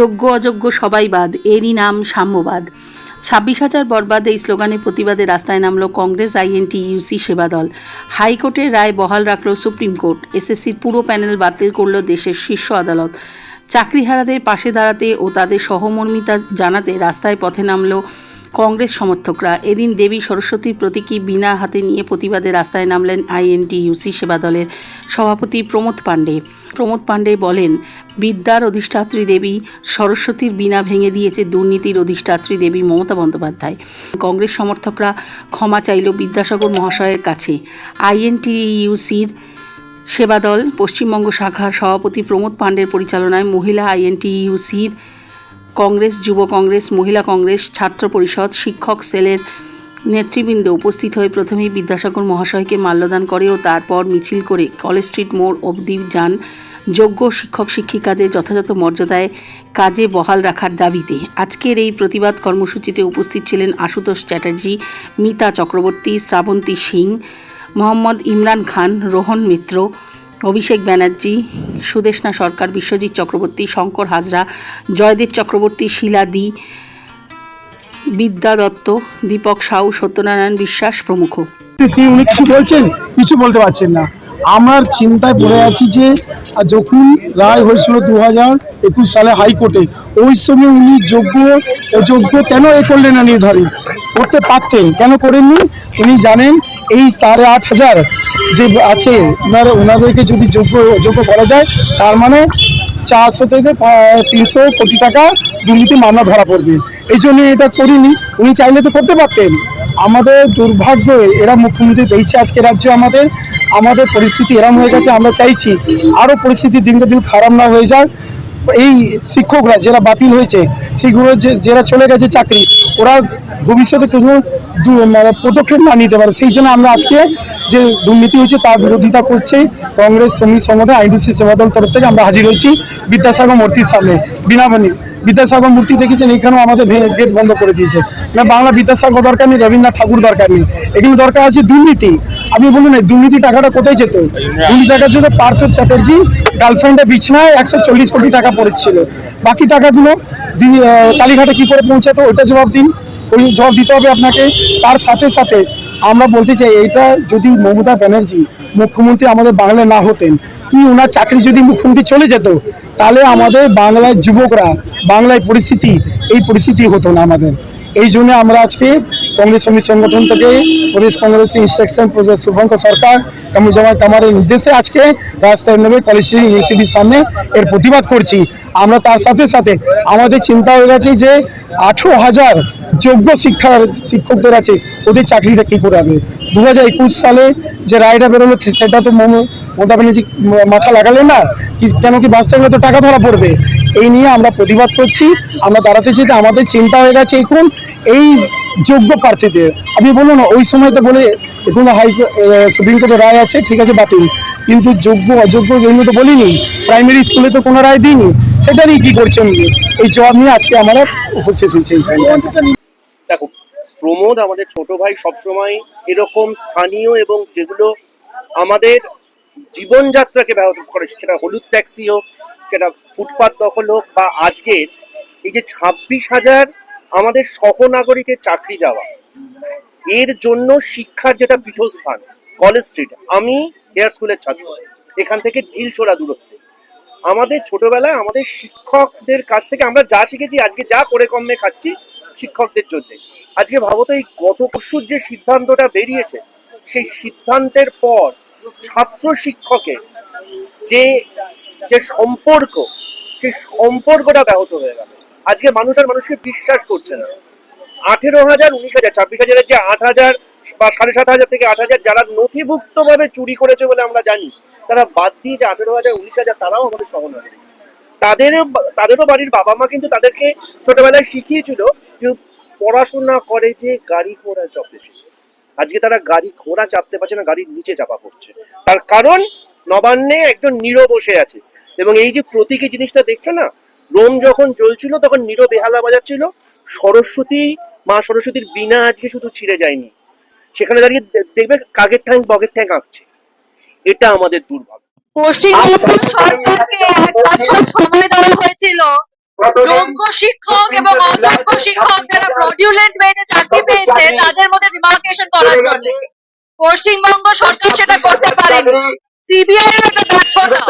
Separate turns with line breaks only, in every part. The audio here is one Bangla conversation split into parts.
যোগ্য অযোগ্য সবাই বাদ, এরই নাম সাম্যবাদ। ছাব্বিশ হাজার বরবাদ এই স্লোগানে প্রতিবাদে রাস্তায় নামল কংগ্রেস, আইএনটি, ইউসি সেবা দল। হাইকোর্টের রায় বহাল রাখল সুপ্রিম কোর্ট। এসএসসির পুরো প্যানেল বাতিল করল দেশের শীর্ষ আদালত। চাকরিহারাদের পাশে দাঁড়াতে ও তাদের সহমর্মিতা জানাতে রাস্তায় পথে নামল কংগ্রেস সমর্থকরা। এদিন দেবী সরস্বতীর প্রতীকী বিনা হাতে নিয়ে প্রতিবাদে রাস্তায় নামলেন আইএনটি ইউসি সেবা দলের সভাপতি প্রমোদ পাণ্ডে। প্রমোদ পাণ্ডে বলেন, বিদ্যার অধিষ্ঠাত্রী দেবী সরস্বতীর বীণা ভেঙে দিয়েছে দুর্নীতির অধিষ্ঠাত্রী দেবী মমতা বন্দ্যোপাধ্যায়। কংগ্রেস সমর্থকরা ক্ষমা চাইল বিদ্যাসাগর মহাশয়ের কাছে। আইএনটিইউসির সেবাদল পশ্চিমবঙ্গ শাখার সভাপতি প্রমোদ পাণ্ডের পরিচালনায় মহিলা আইএনটিইউসির কংগ্রেস, যুব কংগ্রেস, মহিলা কংগ্রেস, ছাত্র পরিষদ, শিক্ষক সেলের নেতৃবৃন্দ উপস্থিত হয়ে প্রথমেই বিদ্যাসাগর মহাশয়কে মাল্যদান করে ও তারপর মিছিল করে কলেজ স্ট্রিট মোড় অবধি যান যোগ্য শিক্ষক শিক্ষিকাদের যথাযথ মর্যাদায় কাজে বহাল রাখার দাবিতে। আজকের এই প্রতিবাদ কর্মসূচিতে উপস্থিত ছিলেন আশুতোষ চ্যাটার্জি, মিতা চক্রবর্তী, শ্রাবন্তী সিং, মোহাম্মদ ইমরান খান, রোহন মিত্র অভিষেক ব্যানার্জি সুদেশনা সরকার, বিশ্বজিৎ চক্রবর্তী, শঙ্কর হাজরা জয়দেব চক্রবর্তী, শিলা দি, বিদ্যা দত্ত, দীপক সাউ, সত্যনারায়ণ বিশ্বাস প্রমুখ।
উনি কিছু বলছেন? কিছু বলতে পারছেন না। আমার চিন্তায় পড়ে আছি যে যখন রায় হয়েছিল দু হাজার একুশ সালে হাইকোর্টে, ওই সময় উনি যোগ্য, অযোগ্য কেন এ করলেন না নির্ধারিত? করতে পারতেন? কেন করেননি? উনি জানেন এই সাড়ে আট হাজার যে আছে ওনারা ওনাদেরকে যদি যোগ্য যোগ্য করা যায়, তার মানে চারশো থেকে তিনশো কোটি টাকা দুর্নীতি মামলা ধরা পড়বে। এই জন্য এটা করিনি। উনি চাইলে তো করতে পারতেন। আমাদের দুর্ভাগ্য, এরা মুখ্যমন্ত্রী পেয়েছে আজকে রাজ্যে আমাদের। আমাদের পরিস্থিতি এরম হয়ে গেছে, আমরা চাইছি আরও পরিস্থিতি দিনকে দিন খারাপ না হয়ে যাক। এই শিক্ষকরা যারা বাতিল হয়েছে, সেগুলো যে যারা চলে গেছে চাকরি, ওরা ভবিষ্যতে কোনো পদক্ষেপ না নিতে পারে, সেই জন্য আমরা আজকে যে দুর্নীতি হয়েছে তার বিরোধিতা করছে। কংগ্রেস, শ্রমিক সংগঠন আইনডিসি সেবা দল তরফ থেকে আমরা হাজির হয়েছি বিদ্যাসাগর মূর্তির সামনে। বিনাবানি বিদ্যাসাগর মূর্তি দেখেছেন এখানেও আমাদের গেট বন্ধ করে দিয়েছে। না, বাংলা বিদ্যাসাগর দরকার নেই, রবীন্দ্রনাথ ঠাকুর দরকার নেই। এখানে দরকার আছে দুর্নীতি। আপনি বলুন দুর্নীতি টাকাটা কোথায় যেত? দুর্নীতি টাকা জন্য পার্থ চ্যাটার্জি গার্লফ্রেন্ডের বিছনায় একশো চল্লিশ কোটি টাকা পড়েছিল। বাকি টাকাগুলো কালীঘাটে কি করে পৌঁছাতো? ওইটা জবাব দিন। ওই জবাব দিতে হবে আপনাকে। তার সাথে সাথে আমরা বলতে চাই এটা যদি মমতা ব্যানার্জি মুখ্যমন্ত্রী আমাদের বাংলায় না হতেন, কি ওনার চাকরি যদি মুখ্যমন্ত্রী চলে যেত, তাহলে আমাদের বাংলার যুবকরা, বাংলায় পরিস্থিতি, এই পরিস্থিতি হতো না আমাদের। এই জন্য আমরা আজকে কংগ্রেস শ্রমিক সংগঠন থেকে প্রদেশ কংগ্রেস ইনস্ট্রাকশন শুভঙ্কর সরকার কামরুজ্জামান কামারের নির্দেশে আজকে রাস্তায় নেমে কলেজ ইউনিভার্সিটির সামনে এর প্রতিবাদ করছি। আমরা তার সাথে সাথে আমাদের চিন্তা হয়ে গেছে যে আঠেরো হাজার যোগ্য শিক্ষার শিক্ষকদের আছে, ওদের চাকরিটা কি করে হবে? দু সালে যে রায়টা বেরোলো সেটা তো মম- মমতা ব্যানার্জি মাথা লাগালেন না? কেন কি বাঁচতে গেলে তো টাকা ধরা পড়বে? এই নিয়ে আমরা প্রতিবাদ করছি, আমরা দাঁড়াতে চাই আমাদের চিন্তা হয়ে গেছে এখন এই যোগ্য প্রার্থীদের। আপনি বলুন, ওই সময় তো বলে এখন হাই সুপ্রিম কোর্টের রায় আছে, ঠিক আছে, বাতিল। কিন্তু যোগ্য, অযোগ্য এগুলো তো বলিনি। প্রাইমারি স্কুলে তো কোনো রায় দিইনি। সেটা নিয়ে কি করছেন? এই জবাব নিয়ে আজকে আমরা উপস্থিত হয়েছি।
দেখো, প্রমোদ আমাদের ছোট ভাই সবসময় এরকম স্থানীয় এবং যেগুলো আমাদের জীবনযাত্রাকে ব্যাহত করে, সেটা হলুদ ট্যাক্সি হোক, সেটা ফুটপাত দখল হোক, বা আজকের এই যে ছাব্বিশ হাজার আমাদের সহনাগরিকের চাকরি যাওয়া, এর জন্য শিক্ষার যেটা পীঠস্থান, কলেজ স্ট্রিট, আমি হেয়ার স্কুলের ছাত্র, এখান থেকে ঢিল ছোড়া দূরত্বে আমাদের ছোটবেলায় আমাদের শিক্ষকদের কাছ থেকে আমরা যা শিখেছি, আজকে যা করে কমে খাচ্ছি শিক্ষকদের জন্য। আজকে ভাবো তো এই গত পরশুর যে সিদ্ধান্তটা বেরিয়েছে, সেই সিদ্ধান্তের পর ছাত্র শিক্ষকের যে যে সম্পর্ক সেই সম্পর্কটা ব্যাহত হয়ে গেল। আজকে মানুষ আর মানুষকে বিশ্বাস করছে না। আঠেরো হাজার, উনিশ হাজার, ছাব্বিশ হাজারের যে আট হাজার বা সাড়ে সাত হাজার থেকে আট হাজার যারা নথিভুক্ত ভাবে চুরি করেছে বলে আমরা জানি, তারা বাদ দিয়ে যে আঠেরো হাজার, উনিশ হাজার তারাও আমাদের সহনাগরিক তাদের তাদেরও বাড়ির বাবা মা কিন্তু তাদেরকে ছোটবেলায় শিখিয়েছিল যে পড়াশোনা করে যে গাড়ি ঘোড়া শিখে আজকে তারা গাড়ি ঘোড়া চাপতে পারছে না, গাড়ির নিচে চাপা পড়ছে। তার কারণ, নবান্নে একজন নীরব বসে আছে। এবং এই যে প্রতীকী জিনিসটা দেখছ না, রোম যখন জ্বলছিল, তখন নীরব বেহালা বাজাচ্ছিল। সরস্বতী, মা সরস্বতীর বিনা আজকে শুধু ছিঁড়ে যায়নি। সেখানে দাঁড়িয়ে দেখবে কাকের ঠ্যাং বগের ঠ্যাং আঁকছে। এটা আমাদের দুর্ভাগ্য।
পশ্চিমবঙ্গ সরকারকে এক বছর সময় দেওয়া হয়েছিল। যোগ্য শিক্ষক এবং অযোগ্য শিক্ষক যারা ফ্রডুলেন্ট ওয়েতে চাকরি পেয়েছে তাদের মধ্যে ডিমার্কেশন করার জন্য। পশ্চিমবঙ্গ সরকার সেটা করতে পারেনি। সিবিআই এর একটা ব্যর্থতা।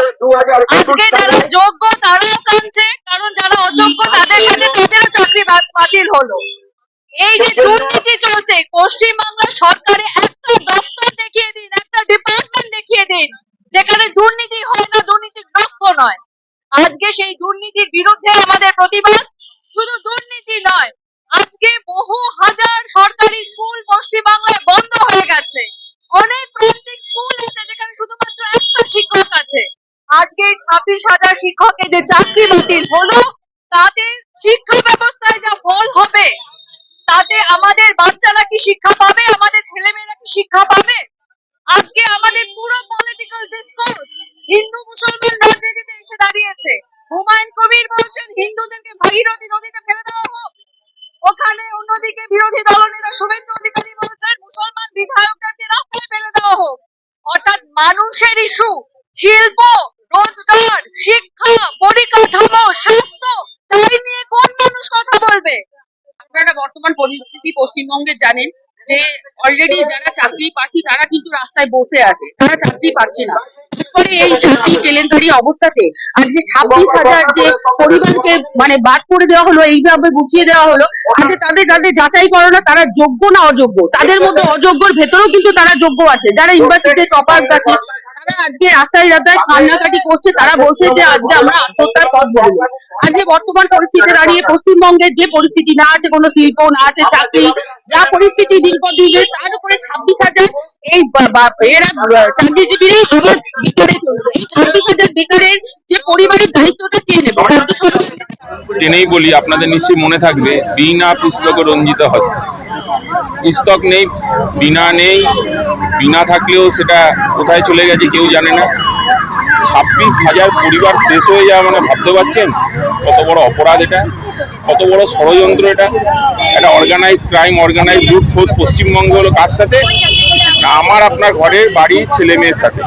আজকে যারা যোগ্য তারাও কাঁদছে কারণ যারা অযোগ্য তাদের সাথে তাদেরও চাকরি বাতিল হলো। এই যে দুর্নীতি চলছে পশ্চিমবাংলা সরকারে একটা দপ্তর দেখিয়ে দিন একটা ডিপার্টমেন্ট দেখিয়ে দিন যেখানে দুর্নীতি হয় না দুর্নীতিগ্রস্ত নয় আজকে সেই দুর্নীতির বিরুদ্ধে আমাদের প্রতিবাদ। শুধু দুর্নীতি নয়, আজকে বহু হাজার সরকারি স্কুল পশ্চিমবাংলায় বন্ধ হয়ে গেছে। অনেক প্রান্তিক স্কুল আছে যেখানে শুধুমাত্র একটা শিক্ষক আছে। আজকে ছাব্বিশ হাজার শিক্ষকের যে চাকরি বাতিল হলো তাদের শিক্ষা ব্যবস্থায় যা ফল হবে, তাতে আমাদের বাচ্চারা কি শিক্ষা পাবে, আমাদের ছেলেমেয়েরা কি শিক্ষা পাবে? আজকে আমাদের পুরো পলিটিক্যাল ডিসকোর্স হিন্দু মুসলমান এসে দাঁড়িয়েছে। হুমায়ুন কবির বলছেন, হিন্দুদেরকে ভাগীরথী নদীতে ফেলে দেওয়া হোক। ওখানে অন্যদিকে বিরোধী দলনেতা শুভেন্দু অধিকারী বলছেন, মুসলমান বিধায়কদেরকে রাস্তায় ফেলে দেওয়া হোক? অর্থাৎ মানুষের ইস্যু। শিল্প, রোজগার, শিক্ষা, পরিকাঠামো, স্বাস্থ্য, তাই নিয়ে কোন মানুষ কথা বলবে?
আপনারা বর্তমান পরিস্থিতি পশ্চিমবঙ্গে জানেন যে অলরেডি যারা চাকরি প্রার্থী, তারা কিন্তু রাস্তায় বসে আছে। তারা চাকরি পাচ্ছে না। তারপরে এই চাকরি কেলেঙ্কারি অবস্থাতে আজকে ছাব্বিশ হাজার যে পরিবারকে মানে বাদ করে দেওয়া হলো এইভাবে বসিয়ে দেওয়া হলো আজকে তাদের তাদের যাচাই করো না তারা যোগ্য না অযোগ্য। তাদের মধ্যে অযোগ্যর ভেতরেও কিন্তু তারা যোগ্য আছে। যারা ইউনিভার্সিটিতে টপার আছে তারা আজকে রাস্তায় রাস্তায় কান্নাকাটি করছে তারা বলছে যে আজকে আমরা আত্মহত্যার পথ বলব আজকে বর্তমান পরিস্থিতি দাঁড়িয়ে পশ্চিমবঙ্গের যে পরিস্থিতি না আছে কোনো শিল্প না আছে চাকরি যা পরিস্থিতি দিন পর দিন তার উপরে ছাব্বিশ হাজার এই এরা আহ, চাকরিজীবীরা আবার বেকারে চলবে। এই ছাব্বিশ হাজার বেকারের যে পরিবারের দায়িত্বটা কে নেবে?
টেনেই বলি আপনাদের নিশ্চয়ই মনে থাকবে বিনা পুস্তক রঞ্জিত হস্ত। পুস্তক নেই বিনা নেই বিনা থাকলেও সেটা কোথায় চলে গেছে কেউ জানে না। ছাব্বিশ হাজার পরিবার শেষ হয়ে যাওয়া মানে ভাবতে পারছেন? কত বড় অপরাধ এটা কত বড় ষড়যন্ত্র এটা। একটা অর্গানাইজ ক্রাইম অর্গানাইজ লুট খোঁজ পশ্চিমবঙ্গ হলো কার সাথে? না আমার আপনার ঘরের বাড়ির ছেলে মেয়ের সাথে।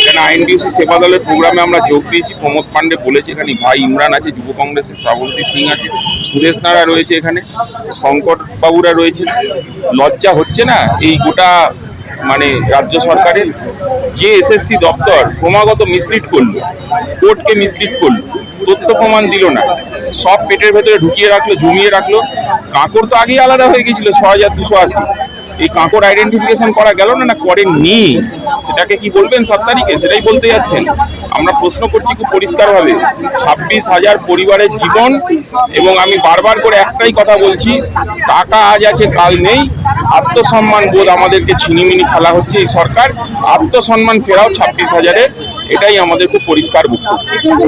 এখানে আইনডিউসি সেবা দলের প্রোগ্রামে আমরা যোগ দিয়েছি। প্রমোদ পান্ডে বলেছে এখানে ভাই ইমরান আছে, যুব কংগ্রেসের শ্রাবন্তী সিং আছে, সুরেশ নারা রয়েছে এখানে, শঙ্কর বাবুরা রয়েছে। লজ্জা হচ্ছে না এই গোটা মানে রাজ্য সরকারের? যে এসএসসি দপ্তর ক্রমাগত মিসলিড করল কোর্টকে মিসলিড করল, তথ্য প্রমাণ দিল না, সব পেটের ভেতরে ঢুকিয়ে রাখল, জমিয়ে রাখল। কাঁকড় তো আগেই আলাদা হয়ে গেছিল, ছ হাজার দুশো আশি। এই কাঁকর আইডেন্টিফিকেশন করা গেল না না করেননি? সেটাকে কি বলবেন সাত তারিখে? সেটাই বলতে যাচ্ছেন। আমরা প্রশ্ন করছি খুব পরিষ্কারভাবে। ছাব্বিশ হাজার পরিবারের জীবন, এবং আমি বারবার করে একটাই কথা বলছি, টাকা আজ আছে, কাল নেই। আত্মসম্মান বোধ আমাদেরকে ছিনিমিনি খেলা হচ্ছে এই সরকার। আত্মসম্মান ফেরাও ছাব্বিশ হাজারের। এটাই আমাদের খুব পরিষ্কার বক্তব্য।